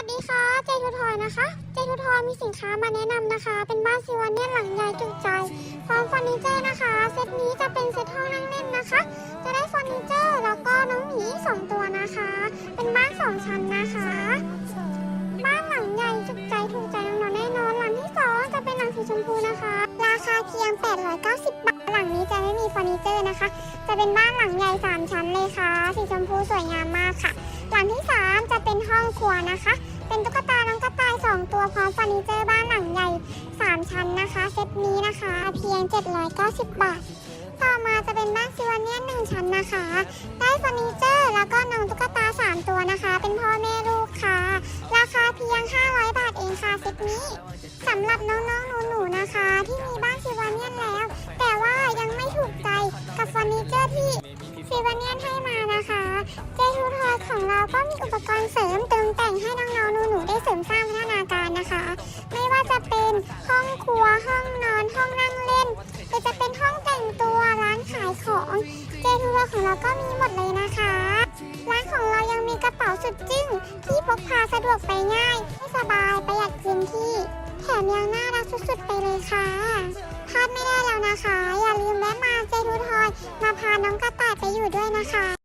วัสดีค่ะ เจทูทอยนะคะ เจทูทอยมีสินค้ามาแนะนำนะคะ เป็นบ้านซิวาเนียนหลังใหญ่จุใจพร้อมเฟอร์นิเจอร์นะคะ เซตนี้จะเป็นเซตห้องนั่งเล่นนะคะ จะได้เฟอร์นิเจอร์แล้วก็น้องหมีสองตัวนะคะ เป็นบ้านสองชั้นนะคะ บ้านหลังใหญ่จุใจถูกใจน้องๆแน่นอนหลังที่สองจะเป็นหลังสีชมพูนะคะ ราคาเพียง 890 บาท หลังนี้จะไม่มีเฟอร์นิเจอร์นะคะ จะเป็นบ้านหลังใหญ่สามชั้นเลยค่ะ สีชมพูสวยงาม พร้อมเฟอร์นิเจอร์บ้านหลังใหญ่ 3 ชั้นนะคะ เซตนี้นะคะ เพียง 790 บาท ต่อมาจะเป็นบ้านซิวเนียนหนึ่งชั้นนะคะ ได้เฟอร์นิเจอร์ แล้วก็น้องตุ๊กตา 3 ตัวนะคะ เป็นพ่อแม่ลูกค่ะ ราคาเพียง 500 บาทเองค่ะเซตนี้สำหรับน้องๆหนูๆนะคะ ที่มีบ้านซิวเนียนแล้ว แต่ว่ายังไม่ถูกใจกับเฟอร์นิเจอร์ที่ซิวเนียนให้มานะคะเจทูทอยของเราก็มีอุปกรณ์เสริมเติ ห้องครัวห้องนอนห้องนั่งเล่นหรือจะเป็นห้องแต่งตัวร้านขายของเจทูทอยของเราก็มีหมดเลยนะคะ ร้านของเรายังมีกระเป๋าสุดจึ้งที่พกพาสะดวกไปง่ายไม่สบายประหยัดพื้นที่ แถมยังน่ารักสุดๆไปเลยค่ะพลาดไม่ได้แล้วนะคะ อย่าลืมแวะมาเจทูทอยมาพา